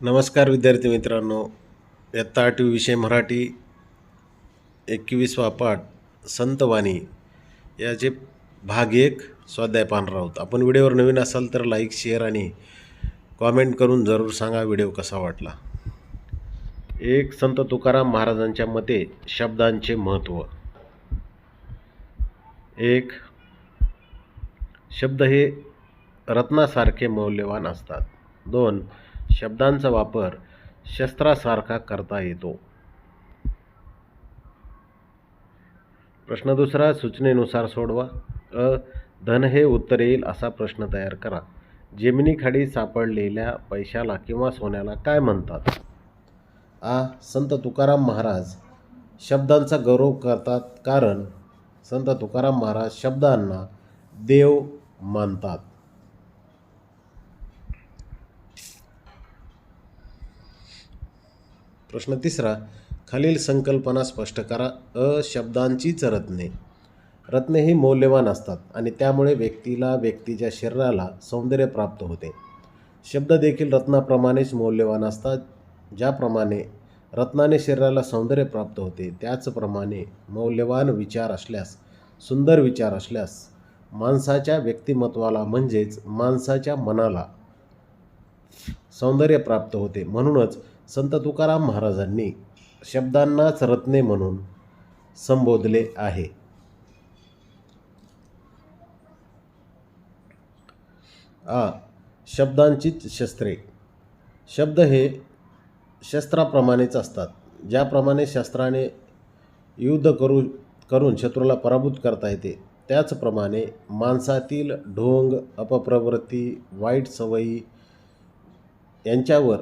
नमस्कार विद्यार्थी मित्रांनो इयत्ता आठवी विषय मराठी एकवीसवा पाठ संतवाणी याचे भाग एक स्वाध्याय पाहणार आहोत. आपण व्हिडिओवर नवीन असाल तर लाईक शेअर आणि कॉमेंट करून जरूर सांगा व्हिडिओ कसा वाटला. एक संत तुकाराम महाराजांच्या मते शब्दांचे महत्त्व. एक शब्द हे रत्नासारखे मौल्यवान असतात. दोन शब्दांचा वापर शस्त्रासारखा करता येतो. प्रश्न दुसरा सूचनेनुसार सोडवा. अ धन हे उत्तर येईल असा प्रश्न तयार करा. जेमिनी खाडी सापडलेल्या पैशाला किंवा सोन्याला काय म्हणतात? आ संत तुकाराम महाराज शब्दांचा गौरव करतात कारण संत तुकाराम महाराज शब्दांना देव मानतात. प्रश्न तिसरा खालील संकल्पना स्पष्ट करा. अ शब्दांचीच रत्ने रत्ने ही मौल्यवान असतात आणि त्यामुळे व्यक्तीला व्यक्तीच्या शरीराला सौंदर्य प्राप्त होते. शब्द देखील रत्नाप्रमाणेच मौल्यवान असतात. ज्याप्रमाणे रत्नाने शरीराला सौंदर्य प्राप्त होते त्याचप्रमाणे मौल्यवान विचार असल्यास सुंदर विचार असल्यास माणसाच्या व्यक्तिमत्वाला म्हणजेच माणसाच्या मनाला सौंदर्य प्राप्त होते. म्हणूनच संत तुकाराम महाराजांनी शब्दांनाच रत्ने म्हणून संबोधले आहे. आ शब्दांचीच शस्त्रे. शब्द हे शस्त्राप्रमाणेच असतात. ज्याप्रमाणे शस्त्राने युद्ध करू करून शत्रूला पराभूत करता येते त्याचप्रमाणे माणसातील ढोंग अपप्रवृत्ती वाईट सवयी यांच्यावर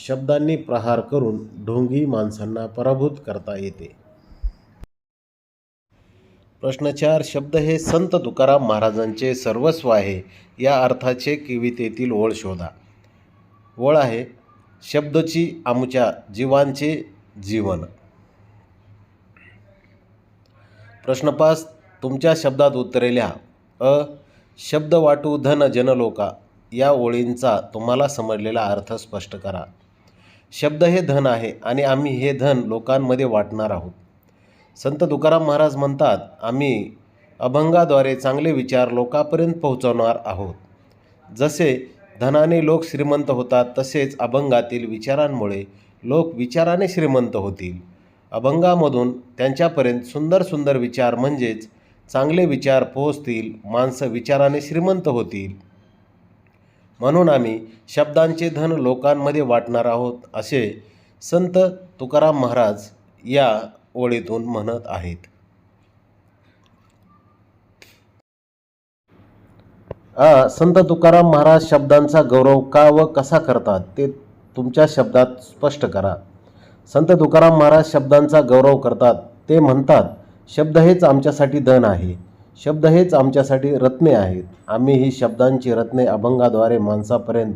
शब्दांनी प्रहार करून ढोंगी माणसांना पराभूत करता येते. प्रश्न चार शब्द हे संत तुकाराम महाराजांचे सर्वस्व आहे या अर्थाचे कवितेतील ओळ शोधा. ओळ आहे शब्दची आमच्या जीवांचे जीवन. प्रश्न पाच तुमच्या शब्दात उत्तरे लिहा अ शब्द वाटू धन जनलोका या ओळींचा तुम्हाला समजलेला अर्थ स्पष्ट करा. शब्द हे धन आहे आणि आम्ही हे धन लोकांमध्ये वाटणार आहोत. संत तुकाराम महाराज म्हणतात आम्ही अभंगाद्वारे चांगले विचार लोकांपर्यंत पोहोचवणार आहोत. जसे धनाने लोक श्रीमंत होतात तसेच अभंगातील विचारांमुळे लोक विचाराने श्रीमंत होतील. अभंगामधून त्यांच्यापर्यंत सुंदर सुंदर विचार म्हणजेच चांगले विचार पोहोचतील माणसं विचाराने श्रीमंत होतील. म्हणून आम्ही शब्दांचे धन लोकांमध्ये वाटणार आहोत असे संत तुकाराम महाराज या ओळीतून म्हणत आहेत. संत तुकाराम महाराज शब्दांचा गौरव का व कसा करतात ते तुमच्या शब्दात स्पष्ट करा. संत तुकाराम महाराज शब्दांचा गौरव करतात ते म्हणतात शब्द हेच आमच्यासाठी धन आहे. शब्द हेच आमच्यासाठी रत्ने आहेत. आम्ही ही शब्दांची रत्ने अभंगाद्वारे माणसापर्यंत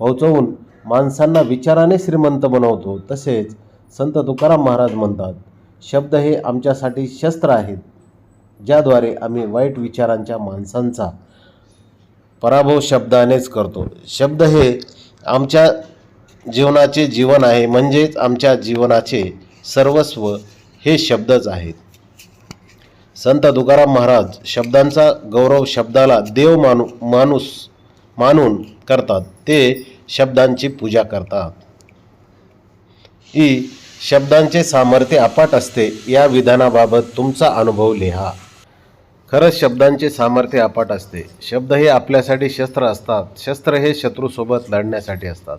पोहोचवून माणसांना विचाराने श्रीमंत बनवतो. तसेच संत तुकाराम महाराज म्हणतात शब्द हे आमच्यासाठी शस्त्र आहेत ज्याद्वारे आम्ही वाईट विचारांच्या माणसांचा पराभव शब्दानेच करतो. शब्द हे आमच्या जीवनाचे जीवन आहे म्हणजेच आमच्या जीवनाचे सर्वस्व हे शब्दच आहेत. संत तुकाराम महाराज शब्दांचा गौरव शब्दाला देव मानू माणूस मानून करतात. ते शब्दांची पूजा करतात. ही शब्दांचे सामर्थ्य अपाट असते या विधानाबाबत तुमचा अनुभव लिहा. खरंच शब्दांचे सामर्थ्य अपाट असते. शब्द हे आपल्यासाठी शस्त्र असतात. शस्त्र हे शत्रूसोबत लढण्यासाठी असतात.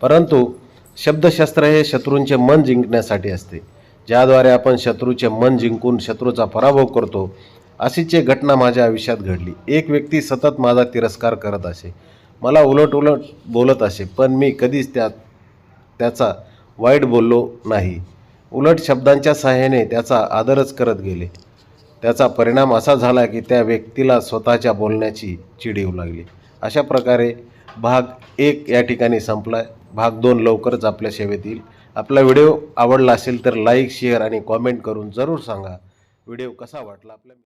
परंतु शब्दशस्त्र हे शत्रूंचे मन जिंकण्यासाठी असते. ज्याद्वारे आपण शत्रूचे मन जिंकून शत्रूचा पराभव करतो अशीच एक घटना माझ्या आयुष्यात घडली. एक व्यक्ती सतत माझा तिरस्कार करत असे. मला उलट उलट बोलत असे पण मी कधीच त्या त्याचा वाईट बोललो नाही. उलट शब्दांच्या सहाय्याने त्याचा आदरच करत गेले. त्याचा परिणाम असा झाला की त्या व्यक्तीला स्वतःच्या बोलण्याची चिड येऊ लागली. अशा प्रकारे भाग एक या ठिकाणी संपला भाग दोन लवकरच आपल्या सेवेत येईल. आपला व्हिडिओ आवडला असेल तर लाईक शेअर आणि कॉमेंट करून जरूर सांगा. व्हिडिओ कसा वाटला आपल्या